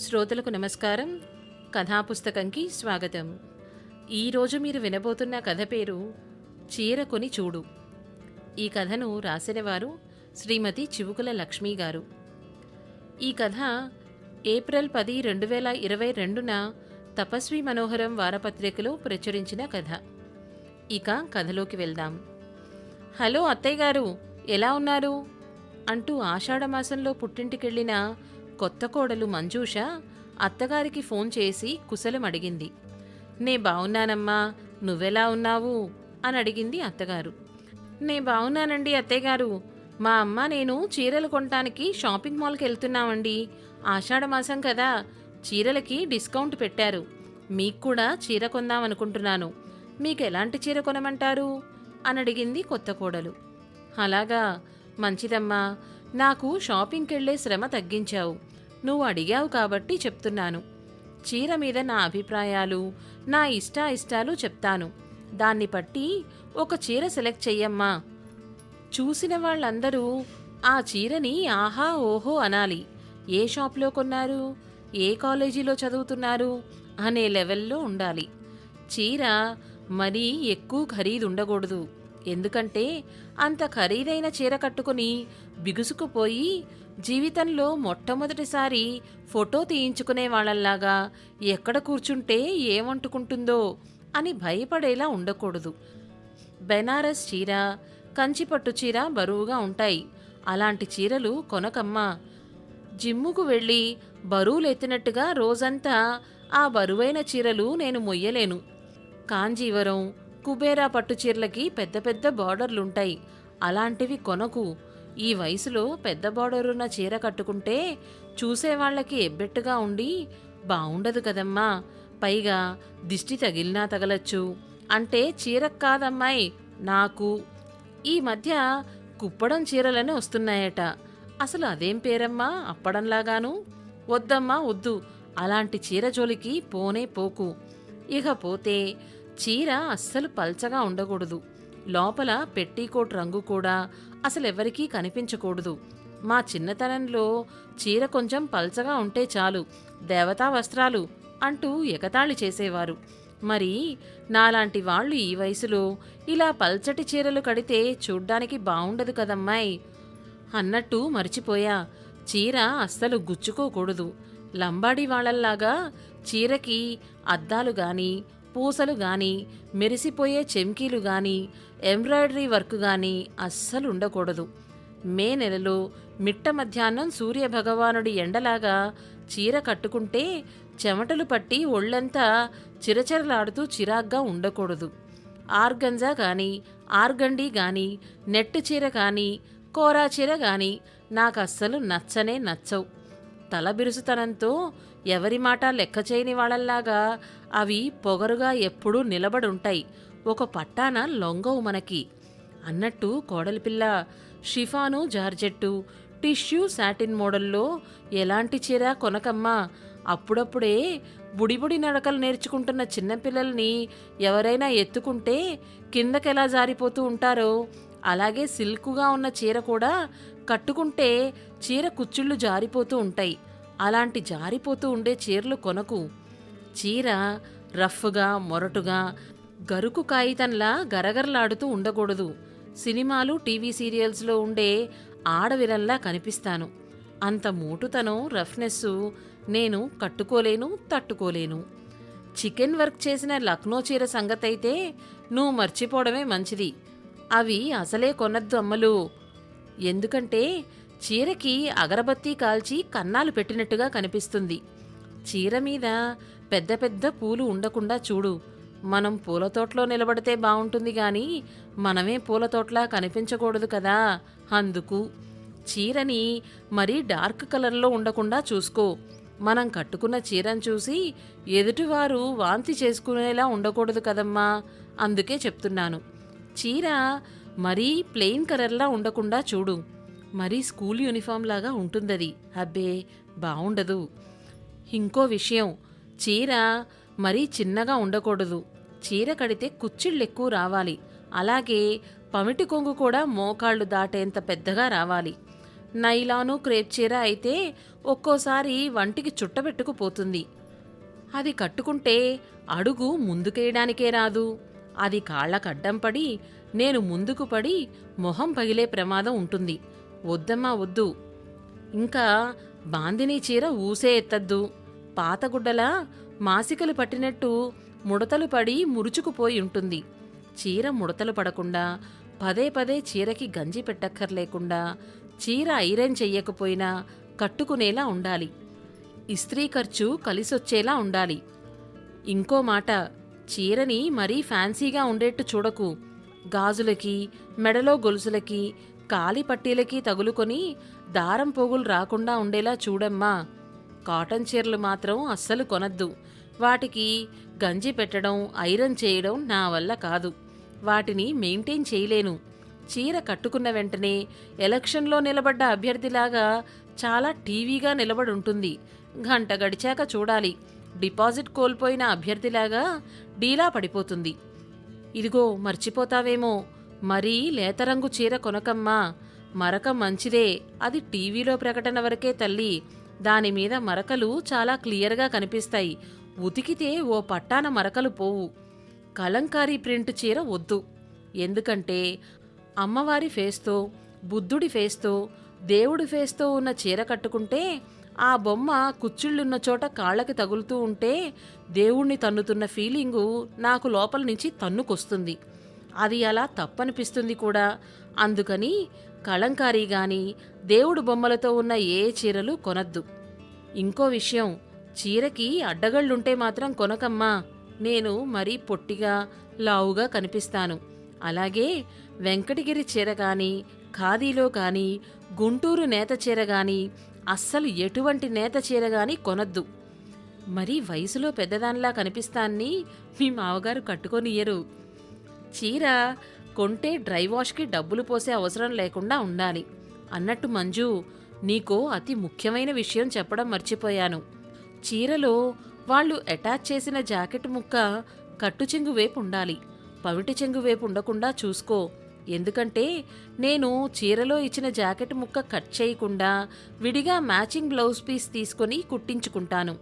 శ్రోతలకు నమస్కారం. కథాపుస్తకంకి స్వాగతం. ఈరోజు మీరు వినబోతున్న కథ పేరు చీర కొని చూడు. ఈ కథను రాసినవారు శ్రీమతి చివుకుల లక్ష్మి గారు. ఈ కథ ఏప్రిల్ పది రెండు వేల ఇరవై రెండున తపస్వి మనోహరం వారపత్రికలో ప్రచురించిన కథ. ఇక కథలోకి వెళ్దాం. హలో అత్తయ్య గారు ఎలా ఉన్నారు? అంటూ ఆషాఢమాసంలో పుట్టింటికెళ్ళిన కొత్త కోడలు మంజూష అత్తగారికి ఫోన్ చేసి కుశలం అడిగింది నే బావున్నానమ్మా నువ్వెలా ఉన్నావు? అని అడిగింది అత్తగారు. నే బావున్నానండి అత్తయ్యగారు. మా అమ్మ నేను చీరలు కొనటానికి షాపింగ్ మాల్కి వెళ్తున్నామండి. ఆషాఢమాసం కదా చీరలకి డిస్కౌంట్ పెట్టారు. మీకు కూడా చీర కొందాం అనుకుంటున్నాను మీకు ఎలాంటి చీర కొనమంటారు? అని అడిగింది కొత్త కోడలు. అలాగా మంచిదమ్మా. నాకు షాపింగ్కి వెళ్ళే శ్రమ తగ్గించావు. నువ్వు అడిగావు కాబట్టి చెప్తున్నాను. చీర మీద నా అభిప్రాయాలు నా ఇష్టాయిష్టాలు చెప్తాను. దాన్ని బట్టి ఒక చీర సెలెక్ట్ చెయ్యమ్మా. చూసిన వాళ్ళందరూ ఆ చీరని ఆహా ఓహో అనాలి. ఏ షాప్లో కొన్నారు? ఏ కాలేజీలో చదువుతున్నారు? అనే లెవెల్లో ఉండాలి. చీర మరీ ఎక్కువ ఖరీదు ఉండకూడదు. ఎందుకంటే అంత ఖరీదైన చీర కట్టుకుని బిగుసుకుపోయి జీవితంలో మొట్టమొదటిసారి ఫోటో తీయించుకునే వాళ్ళల్లాగా ఎక్కడ కూర్చుంటే ఏమంటుకుంటుందో అని భయపడేలా ఉండకూడదు. బెనారస్ చీర కంచిపట్టు చీర బరువుగా ఉంటాయి. అలాంటి చీరలు కొనకమ్మా. జిమ్ముకు వెళ్ళి బరువులెత్తినట్టుగా రోజంతా ఆ బరువైన చీరలు నేను మొయ్యలేను. కాంజీవరం కుబేరా పట్టు చీరలకి పెద్ద పెద్ద బార్డర్లుంటాయి. అలాంటివి కొనకు. ఈ వయసులో పెద్ద బార్డరున్న చీర కట్టుకుంటే చూసేవాళ్ళకి ఎబ్బెట్టుగా ఉండి బావుండదు కదమ్మా పైగా దిష్టి తగిలినా తగలచ్చు. అంటే చీరకు కాదమ్మాయి నాకు. ఈ మధ్య కుప్పడం చీరలని వస్తున్నాయట. అసలు అదేం పేరమ్మా అప్పడంలాగాను? వద్దమ్మా వద్దు. అలాంటి చీర జోలికి పోనే పోకు. ఇకపోతే చీర అస్సలు పల్చగా ఉండకూడదు. లోపల పెట్టీకోట్ రంగు కూడా అసలెవ్వరికీ కనిపించకూడదు. మా చిన్నతనంలో చీర కొంచెం పల్చగా ఉంటే చాలు దేవతా వస్త్రాలు అంటూ ఎగతాళి చేసేవారు. మరి నాలాంటి వాళ్ళు ఈ వయసులో ఇలా పల్చటి చీరలు కడితే చూడ్డానికి బావుండదు కదమ్మాయి? అన్నట్టు మర్చిపోయా. చీర అస్సలు గుచ్చుకోకూడదు. లంబాడి వాళ్ళల్లాగా చీరకి అద్దాలు గాని పూసలు కానీ మెరిసిపోయే చెంకీలు కానీ ఎంబ్రాయిడరీ వర్క్ కానీ అస్సలు ఉండకూడదు. మే నెలలో మిట్ట మధ్యాహ్నం సూర్యభగవానుడి ఎండలాగా చీర కట్టుకుంటే చెమటలు పట్టి ఒళ్ళంతా చిరచరలాడుతూ చిరాగ్గా ఉండకూడదు. ఆర్గంజా కానీ ఆర్గండి కానీ నెట్టు చీర కానీ కోరా చీర కానీ నాకు అస్సలు నచ్చనే నచ్చవు. తల బిరుసుతనంతో ఎవరి మాట లెక్క చేయని వాళ్ళల్లాగా అవి పొగరుగా ఎప్పుడూ నిలబడుంటాయి. ఒక పట్టాన లొంగవు మనకి. అన్నట్టు కోడలిపిల్ల షిఫాను జార్జెట్టు టిష్యూ సాటిన్ మోడల్లో ఎలాంటి చీర కొనకమ్మా? అప్పుడప్పుడే బుడిబుడి నడకలు నేర్చుకుంటున్న చిన్నపిల్లల్ని ఎవరైనా ఎత్తుకుంటే కిందకెలా జారిపోతూ ఉంటారో అలాగే సిల్కుగా ఉన్న చీర కూడా కట్టుకుంటే చీర కుచ్చుళ్ళు జారిపోతూ ఉంటాయి. అలాంటి జారిపోతూ ఉండే చీరలు కొనకు. చీర రఫ్గా మొరటుగా గరుకు కాగితంలా గరగరలాడుతూ ఉండకూడదు. సినిమాలు టీవీ సీరియల్స్లో ఉండే ఆడవిరల్లా కనిపిస్తాను. అంత మూటుతనం రఫ్నెస్ నేను కట్టుకోలేను తట్టుకోలేను. చికెన్ వర్క్ చేసిన లక్నో చీర సంగతైతే నువ్వు మర్చిపోవడమే మంచిది. అవి అసలే కొనద్దు అమ్మలు. ఎందుకంటే చీరకి అగరబత్తి కాల్చి కన్నాలు పెట్టినట్టుగా కనిపిస్తుంది. చీర మీద పెద్ద పెద్ద పూలు ఉండకుండా చూడు. మనం పూల తోటలో నిలబడితే బావుంటుంది గాని మనమే పూల తోటలా కనిపించకూడదు కదా. అందుకు చీరని మరీ డార్క్ కలర్లో ఉండకుండా చూసుకో. మనం కట్టుకున్న చీరను చూసి ఎదుటివారు వాంతి చేసుకునేలా ఉండకూడదు కదమ్మా. అందుకే చెప్తున్నాను. చీర మరీ ప్లెయిన్ కలర్లా ఉండకుండా చూడు. మరీ స్కూల్ యూనిఫామ్ లాగా ఉంటుందది. అబ్బే బావుండదు. ఇంకో విషయం చీర మరీ చిన్నగా ఉండకూడదు. చీర కడితే కుచ్చిళ్ళు ఎక్కువ రావాలి. అలాగే పమిటి కొంగు కూడా మోకాళ్ళు దాటేంత పెద్దగా రావాలి. నైలాను క్రేప్ చీర అయితే ఒక్కోసారి వంటికి చుట్టబెట్టుకుపోతుంది. అది కట్టుకుంటే అడుగు ముందుకేయడానికే రాదు. అది కాళ్ళకు అడ్డం పడి నేను ముందుకు పడి మొహం పగిలే ప్రమాదం ఉంటుంది. వద్దమ్మా వద్దు. ఇంకా బాందినీ చీర ఊసే ఎత్తద్దు. పాతగుడ్డలా మాసికలు పట్టినట్టు ముడతలు పడి మురుచుకుపోయి ఉంటుంది. చీర ముడతలు పడకుండా పదే పదే చీరకి గంజి పెట్టక్కర్లేకుండా చీర ఐరన్ చెయ్యకపోయినా కట్టుకునేలా ఉండాలి. ఇస్త్రీ ఖర్చు కలిసొచ్చేలా ఉండాలి. ఇంకో మాట చీరని మరీ ఫ్యాన్సీగా ఉండేట్టు చూడకు. గాజులకి మెడలో గొలుసులకి కాలి పట్టీలకి తగులుకొని దారం పోగులు రాకుండా ఉండేలా చూడమ్మా. కాటన్ చీరలు మాత్రం అస్సలు కొనద్దు. వాటికి గంజి పెట్టడం ఐరన్ చేయడం నా వల్ల కాదు. వాటిని మెయింటైన్ చేయలేను. చీర కట్టుకున్న వెంటనే ఎలక్షన్లో నిలబడ్డ అభ్యర్థిలాగా చాలా టీవీగా నిలబడి ఉంటుంది గంట గడిచాక చూడాలి. డిపాజిట్ కోల్పోయిన అభ్యర్థిలాగా డీలా పడిపోతుంది. ఇదిగో మర్చిపోతావేమో. మరీ లేతరంగు చీర కొనకమ్మా. మరక మంచిదే. అది టీవీలో ప్రకటన వరకే తల్లి. దాని మీద మరకలు చాలా క్లియర్గా కనిపిస్తాయి. ఉతికితే ఓ పట్టాన మరకలు పోవు. కలంకారీ ప్రింట్ చీర వద్దు. ఎందుకంటే అమ్మవారి ఫేస్తో బుద్ధుడి ఫేస్తో దేవుడి ఫేస్తో ఉన్న చీర కట్టుకుంటే ఆ బొమ్మ కుచ్చిళ్ళున్న చోట కాళ్ళకి తగులుతూ ఉంటే దేవుణ్ణి తన్నుతున్న ఫీలింగు నాకు లోపల నుంచి తన్నుకొస్తుంది. అది అలా తప్పనిపిస్తుంది కూడా. అందుకని కళంకారీ గాని దేవుడు బొమ్మలతో ఉన్న ఏ చీరలు కొనద్దు. ఇంకో విషయం చీరకి అడ్డగళ్ళుంటే మాత్రం కొనకమ్మా. నేను మరీ పొట్టిగా లావుగా కనిపిస్తాను. అలాగే వెంకటగిరి చీర కానీ ఖాదీలో కానీ గుంటూరు నేత చీర కానీ అస్సలు ఎటువంటి నేత చీర కానీ కొనద్దు. మరి వయసులో పెద్దదానిలా కనిపిస్తాన్ని మీ మావగారు కట్టుకొనియ్యరు. చీర కొంటే డ్రై వాష్కి డబ్బులు పోసే అవసరం లేకుండా ఉండాలి. అన్నట్టు మంజు నీకో అతి ముఖ్యమైన విషయం చెప్పడం మర్చిపోయాను. చీరలో వాళ్ళు అటాచ్ చేసిన జాకెట్ ముక్క కట్టు చెంగు వైపు ఉండాలి. పవిటి చెంగు వైపు ఉండకుండా చూసుకో. ఎందుకంటే నేను చీరలో ఇచ్చిన జాకెట్ ముక్క కట్ చేయకుండా విడిగా మ్యాచింగ్ బ్లౌజ్ పీస్ తీసుకొని కుట్టించుకుంటాను.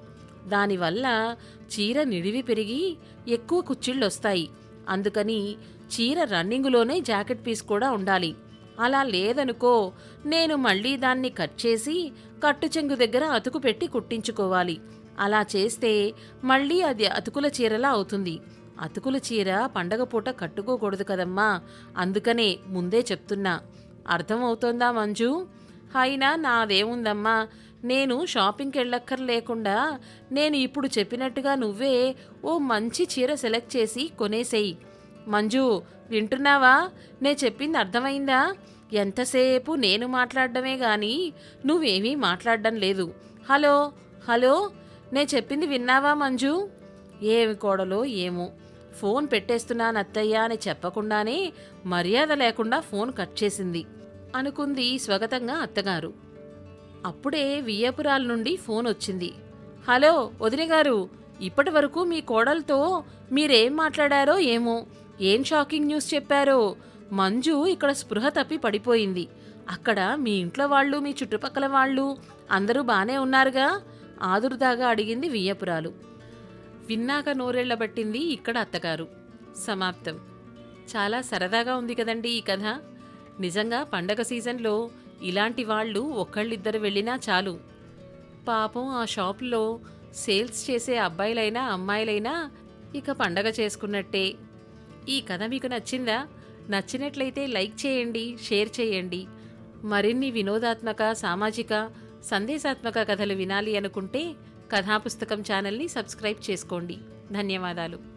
దానివల్ల చీర నిడివి పెరిగి ఎక్కువ కుచ్చిళ్ళొస్తాయి. అందుకని చీర రన్నింగులోనే జాకెట్ పీస్ కూడా ఉండాలి. అలా లేదనుకో నేను మళ్ళీ దాన్ని కట్ చేసి కట్టు చెంగు దగ్గర అతుకు పెట్టి కుట్టించుకోవాలి. అలా చేస్తే మళ్ళీ అది అతుకుల చీరలా అవుతుంది. అతుకుల చీర పండగ పూట కట్టుకోకూడదు కదమ్మా. అందుకనే ముందే చెప్తున్నా. అర్థమవుతోందా మంజు? అయినా నాదేముందమ్మా? నేను షాపింగ్కి వెళ్ళక్కర్లేకుండా నేను ఇప్పుడు చెప్పినట్టుగా నువ్వే ఓ మంచి చీర సెలెక్ట్ చేసి కొనేసేయి. మంజు వింటున్నావా? నే చెప్పింది అర్థమైందా? ఎంతసేపు నేను మాట్లాడడమే కానీ నువ్వేమీ మాట్లాడడం లేదు. హలో హలో నే చెప్పింది విన్నావా మంజు? ఏమి కోడలో ఏమో. ఫోన్ పెట్టేస్తున్నాను అత్తయ్య అని చెప్పకుండానే మర్యాద లేకుండా ఫోన్ కట్ చేసింది. అనుకుంది స్వగతంగా అత్తగారు. అప్పుడే వియ్యపురాల నుండి ఫోన్ వచ్చింది. హలో వదిన గారు ఇప్పటి వరకు మీ కోడలతో మీరేం మాట్లాడారో ఏమో ఏం షాకింగ్ న్యూస్ చెప్పారో? మంజు ఇక్కడ స్పృహ తప్పి పడిపోయింది. అక్కడ మీ ఇంట్లో వాళ్ళు మీ చుట్టుపక్కల వాళ్ళు అందరూ బానే ఉన్నారుగా? ఆదురుదాగా అడిగింది వియ్యపురాలు. విన్నాక నోరెళ్ళబట్టింది ఇక్కడ అత్తగారు. సమాప్తం. చాలా సరదాగా ఉంది కదండి ఈ కథ. నిజంగా పండగ సీజన్లో ఇలాంటి వాళ్ళు ఒక్కళ్ళిద్దరు వెళ్ళినా చాలు. పాపం ఆ షాపులో సేల్స్ చేసే అబ్బాయిలైనా అమ్మాయిలైనా ఇక పండగ చేసుకున్నట్టే. ఈ కథ మీకు నచ్చిందా? నచ్చినట్లయితే లైక్ చేయండి షేర్ చేయండి. మరిన్ని వినోదాత్మక సామాజిక సందేశాత్మక కథలు వినాలి అనుకుంటే కథాపుస్తకం ఛానల్ని సబ్స్క్రైబ్ చేసుకోండి. ధన్యవాదాలు.